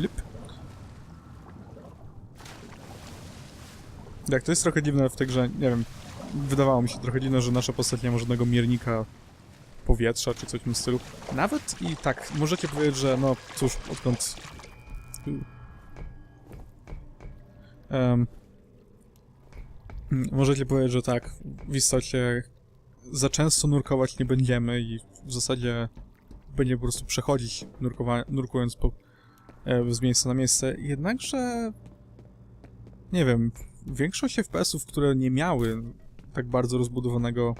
Flip. Tak, to jest trochę dziwne w tej grze, nie wiem, wydawało mi się trochę dziwne, że nasza postać nie ma żadnego miernika powietrza czy coś w tym stylu. Nawet i tak, możecie powiedzieć, że no cóż, odkąd... Mm, możecie powiedzieć, że tak, w istocie za często nurkować nie będziemy i w zasadzie będzie po prostu przechodzić nurkując po, z miejsca na miejsce. Jednakże nie wiem, większość FPS-ów, które nie miały tak bardzo rozbudowanego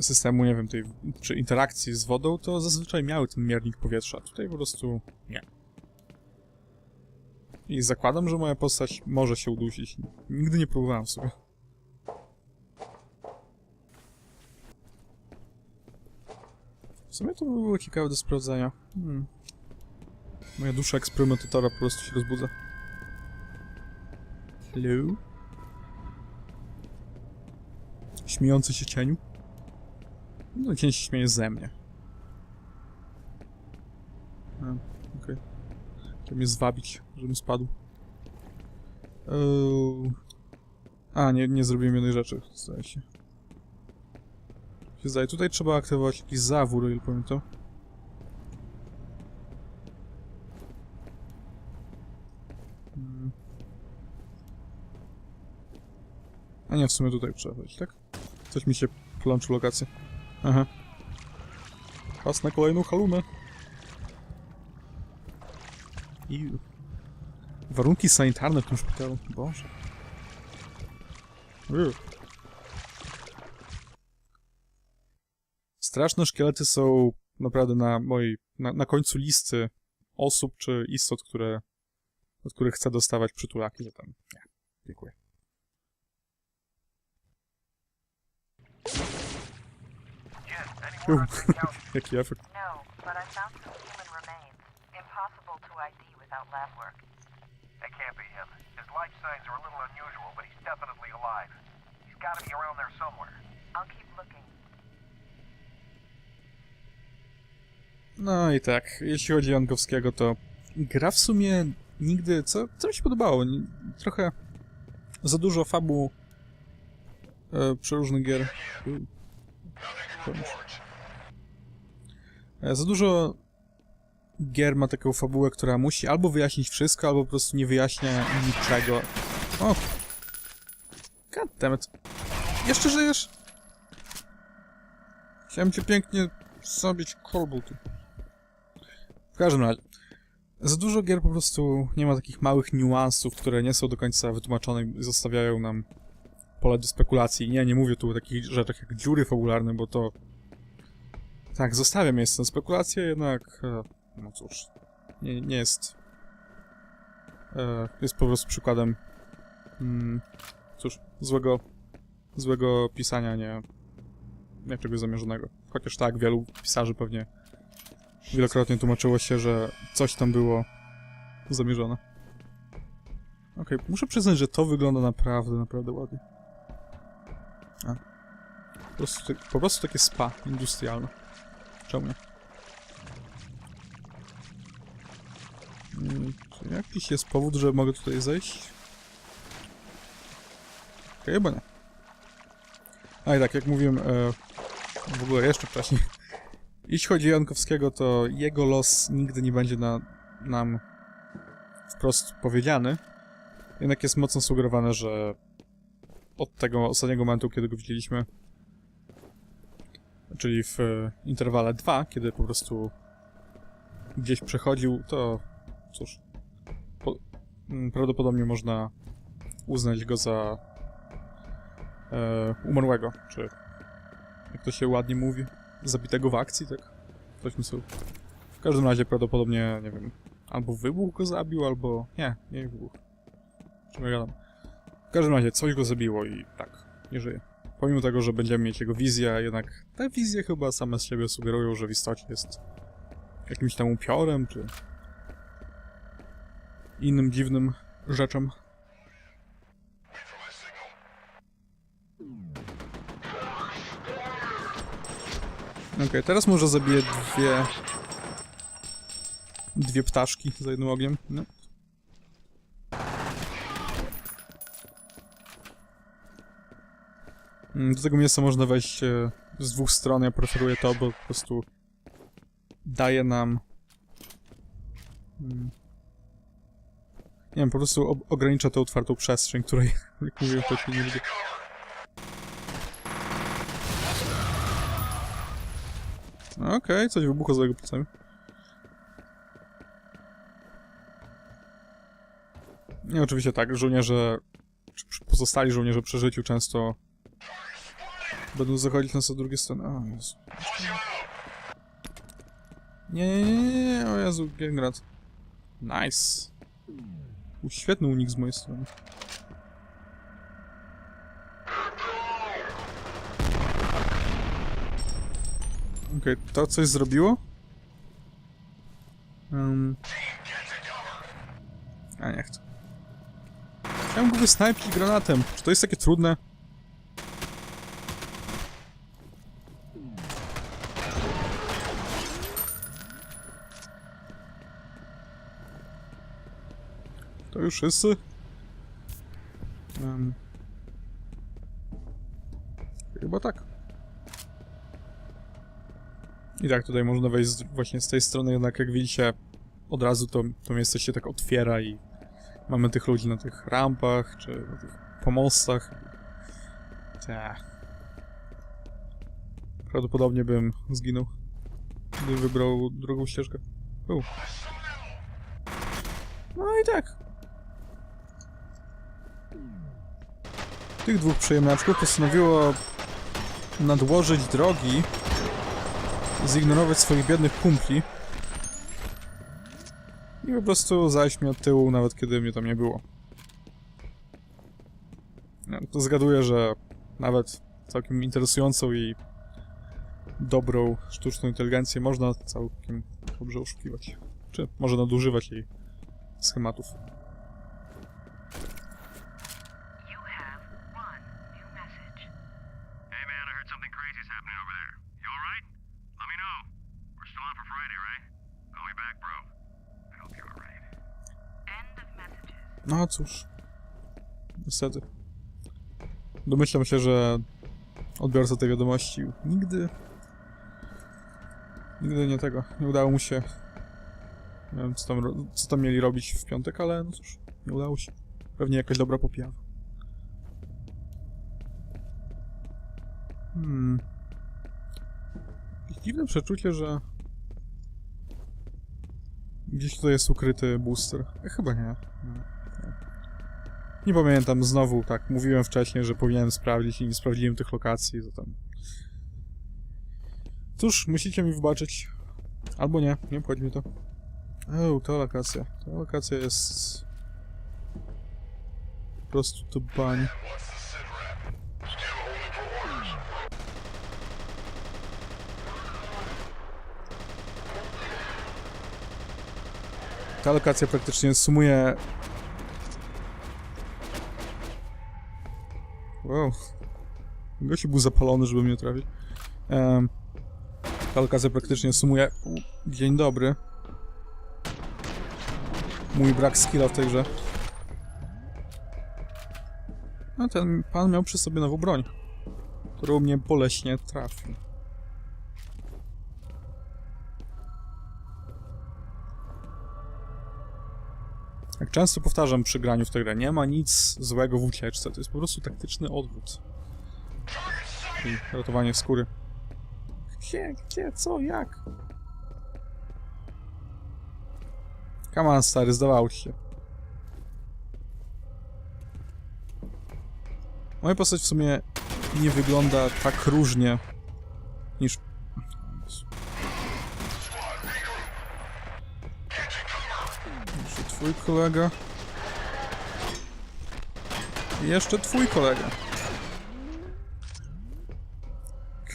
systemu, nie wiem, tej, czy interakcji z wodą, to zazwyczaj miały ten miernik powietrza. Tutaj po prostu nie. I zakładam, że moja postać może się udusić. Nigdy nie próbowałem sobie. Sumie to by było ciekawe do sprawdzenia. Hmm. Moja dusza eksperymentatora po prostu się rozbudza. Hello? Śmiejący się cieniu? No, cień się śmieje ze mnie. A, okej. Chciał mnie zwabić, żebym spadł. Eee... A, nie, nie zrobiłem jednej rzeczy, zdaje się. Zdaje. Tutaj trzeba aktywować jakiś zawór, o ile pamiętam. Hmm. A nie, w sumie tutaj trzeba wejść, tak? Coś mi się plączy lokację. Aha. Czas na kolejną halumę. I Warunki sanitarne w tym szpitalu. Boże. Uuu. Straszne szkielety są naprawdę na mojej, na, na końcu listy osób czy istot, które, od których chcę dostawać przytulaki, tam, nie, dziękuję. Uuu, jaki efekt. No, but I found some human remains. Impossible to ID without lab work. That can't be him. His life signs are a little unusual, but he's definitely alive. He's got to be around there somewhere. I'll keep looking. No i tak, jeśli chodzi o Jankowskiego, to gra w sumie nigdy, co, co mi się podobało, trochę za dużo fabuł e, przeróżnych gier. E, za dużo gier ma taką fabułę, która musi albo wyjaśnić wszystko, albo po prostu nie wyjaśnia niczego. O! Goddammit. Jeszcze żyjesz? Chciałem cię pięknie zabić kolbu tu. Każdym razie, za dużo gier po prostu nie ma takich małych niuansów, które nie są do końca wytłumaczone i zostawiają nam pole do spekulacji. Nie, nie mówię tu o takich rzeczach jak dziury fabularne, bo to... Tak, zostawiam miejsce na spekulacje, jednak... E, no cóż, nie, nie jest... E, jest po prostu przykładem... Mm, cóż, złego... złego pisania, nie... nie czegoś zamierzonego. Chociaż tak, wielu pisarzy pewnie wielokrotnie tłumaczyło się, że coś tam było zamierzone. Okej, muszę przyznać, że to wygląda naprawdę, naprawdę ładnie. A. Po prostu, po prostu takie spa industrialne. Czemu nie? Mm, Czy jakiś jest powód, że mogę tutaj zejść? Okej, chyba nie. A i tak, jak mówiłem, e, w ogóle jeszcze wcześniej, jeśli chodzi o Jankowskiego, to jego los nigdy nie będzie na, nam wprost powiedziany. Jednak jest mocno sugerowane, że od tego ostatniego momentu, kiedy go widzieliśmy, czyli w e, interwale 2, kiedy po prostu gdzieś przechodził, to cóż, po, m, prawdopodobnie można uznać go za e, umarłego, czy jak to się ładnie mówi, zabitego w akcji, tak? Coś mi są. W każdym razie prawdopodobnie, nie wiem, albo wybuch go zabił, albo... Nie, nie wybuch. Czym ja gadam? W każdym razie coś go zabiło i tak, nie żyje. Pomimo tego, że będziemy mieć jego wizję, jednak te wizje chyba same z siebie sugerują, że w istocie jest jakimś tam upiorem, czy innym dziwnym rzeczem. Okej, teraz może zabiję dwie... dwie ptaszki za jednym ogniem. No. Mm, Do tego mięsa można wejść e, z dwóch stron. Ja preferuję to, bo po prostu daje nam. Mm, nie wiem, po prostu ogranicza tę otwartą przestrzeń, której, jak mówiłem wcześniej, nie lubię. No Okej, coś wybuchło za jego plecami. Nie, oczywiście tak, żołnierze, czy pozostali żołnierze przy życiu często będą zachodzić nas od drugiej strony. O Jezu. Nie, nie, nie, nie, o Jezu, Gengrad. Nice. Był świetny unik z mojej strony. Okej, to coś zrobiło? Um. A nie chcę. Chciałem go wysnajpić granatem. Czy to jest takie trudne? To już wszyscy? Um. Chyba tak. I tak, tutaj można wejść z, właśnie z tej strony, jednak jak widzicie, od razu to, to miejsce się tak otwiera i mamy tych ludzi na tych rampach, czy na tych pomostach. Tak. Prawdopodobnie bym zginął, gdybym wybrał drugą ścieżkę. U. No i tak. Tych dwóch przyjemniaczków postanowiło nadłożyć drogi zignorować swoich biednych kumpli i po prostu zajść mnie od tyłu, nawet kiedy mnie tam nie było. No, to zgaduję, że nawet całkiem interesującą i dobrą sztuczną inteligencję można całkiem dobrze oszukiwać. Czy może nadużywać jej schematów. No cóż. Niestety. Domyślam się, że odbiorca tej wiadomości nigdy... Nigdy nie tego. Nie udało mu się... Nie wiem, co tam, co tam mieli robić w piątek, ale no cóż, nie udało się. Pewnie jakaś dobra popijawa. Hmm. Dziwne przeczucie, że... Gdzieś tutaj jest ukryty booster. E, chyba nie. nie. Nie pamiętam, znowu tak, mówiłem wcześniej, że powinienem sprawdzić i nie sprawdziłem tych lokacji, tam... Cóż, musicie mi wybaczyć. Albo nie, nie obchodzi mnie to. O, ta lokacja. Ta lokacja jest... Po prostu to bań. Ta lokacja praktycznie sumuje Wow. Gościu był zapalony, żeby mnie trafić. Um, lokacja praktycznie sumuje... Dzień dobry. Mój brak skilla w tej grze. No ten pan miał przy sobie nową broń, którą mnie boleśnie trafił. Jak często powtarzam przy graniu w tę grę, nie ma nic złego w ucieczce, to jest po prostu taktyczny odwrót. I ratowanie skóry. Gdzie, gdzie, co, jak? Come on, stary, zdawało się. Moja postać w sumie nie wygląda tak różnie niż... Jeszcze twój kolega. I jeszcze twój kolega.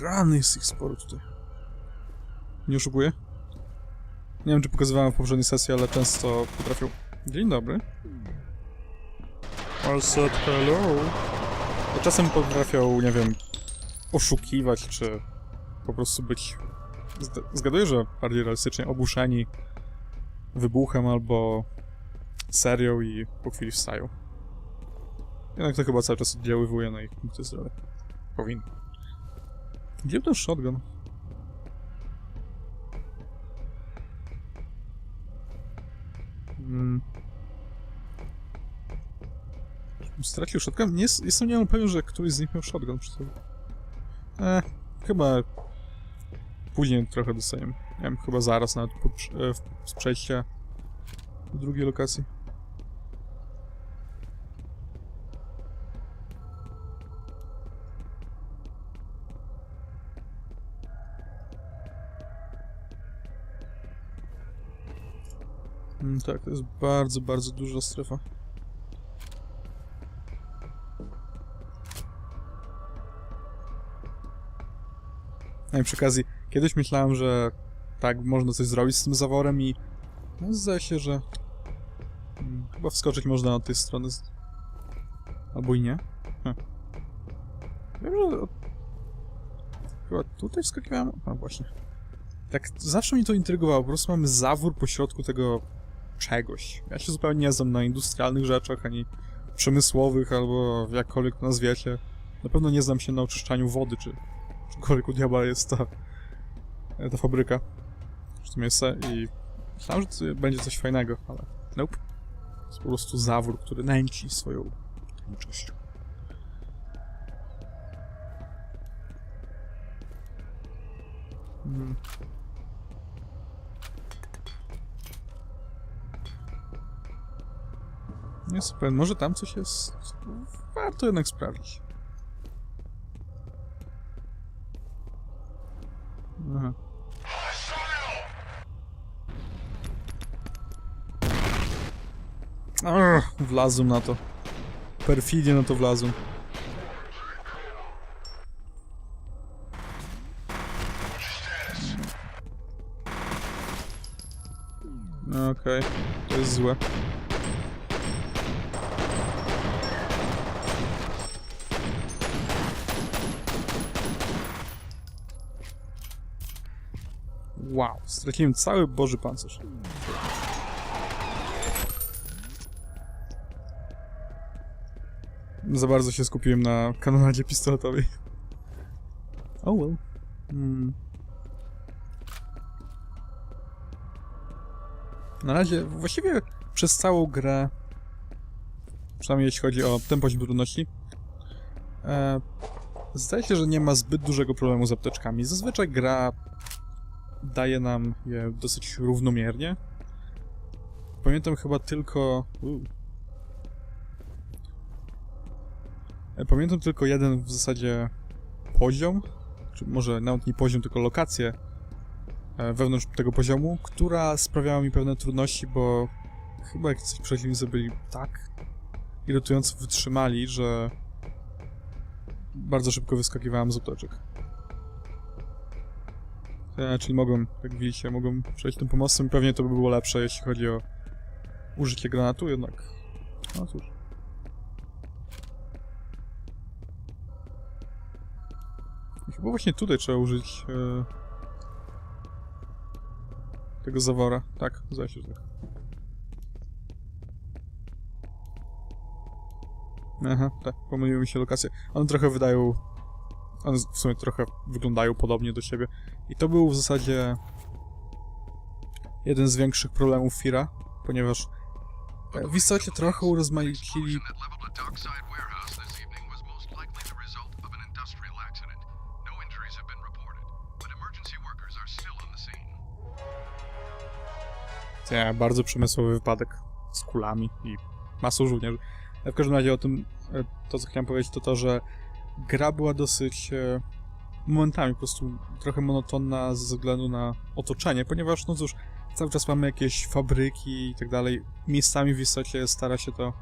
Rany jest ich sporo tutaj. Nie oszukuję? Nie wiem, czy pokazywałem w poprzedniej sesji, ale często potrafią... Dzień dobry. I said hello. A czasem potrafią, nie wiem, oszukiwać, czy po prostu być... Zgaduję, że bardziej realistycznie obuszeni wybuchem albo serią i po chwili wstają. Jednak to chyba cały czas oddziaływuje na ich punkty zdrowia. Powinno. Gdzie ten shotgun? Hmm. Stracił shotgun? Nie, jest- jestem niemal pewien, że któryś z nich miał shotgun przy sobie. E, chyba później trochę dostaniemy. Nie wiem, chyba zaraz nawet po, e, z przejścia do drugiej lokacji. Mm, tak, to jest bardzo, bardzo duża strefa. No i przy okazji, kiedyś myślałem, że tak, można coś zrobić z tym zaworem i no, zdaje się, że mm, chyba wskoczyć można od tej strony. Z... Albo i nie. Hm. Wiem, że chyba tutaj wskakiwałem. A właśnie. Tak zawsze mnie to intrygowało. Po prostu mamy zawór po środku tego czegoś. Ja się zupełnie nie znam na industrialnych rzeczach, ani przemysłowych, albo jakkolwiek to nazwiecie. Na pewno nie znam się na oczyszczaniu wody, czy czymkolwiek u diabła jest ta, ta fabryka. W tym jest i myślałem, że to będzie coś fajnego, ale nope. To jest po prostu zawór, który nęci swoją tajemniczością. Mm. Nie jestem pewien, może tam coś jest. Warto jednak sprawdzić. Aha. Ach, wlazłem na to. Perfidnie na to wlazłem. Okej, to jest złe. Wow, straciłem cały boży pancerz. Za bardzo się skupiłem na kanonadzie pistoletowej. Oh well. Hmm. Na razie, właściwie przez całą grę, przynajmniej jeśli chodzi o ten poziom trudności, e, zdaje się, że nie ma zbyt dużego problemu z apteczkami. Zazwyczaj gra daje nam je dosyć równomiernie. Pamiętam chyba tylko... E, Pamiętam tylko jeden w zasadzie poziom, czy może nawet nie poziom, tylko lokację e, wewnątrz tego poziomu, która sprawiała mi pewne trudności, bo chyba jak coś przeciwnicy byli tak irytująco wytrzymali, że bardzo szybko wyskakiwałem z otoczek. E, czyli mogłem, jak widzicie, mogłem przejść tym pomostem i pewnie to by było lepsze, jeśli chodzi o użycie granatu, jednak... No cóż. I chyba właśnie tutaj trzeba użyć e, tego zawora. Tak, zdaje tak. Aha, tak, pomyliły mi się lokacje. One trochę wydają... One w sumie trochę wyglądają podobnie do siebie. I to był w zasadzie jeden z większych problemów Fira, ponieważ e, w istocie trochę urozmaicili accident. No. Nie, bardzo przemysłowy wypadek z kulami i masą żołnierzy. E, W każdym razie o tym, e, to co chciałem powiedzieć, to to, że gra była dosyć e, momentami po prostu trochę monotonna ze względu na otoczenie, ponieważ, no cóż, cały czas mamy jakieś fabryki i tak dalej. Miejscami w istocie stara się to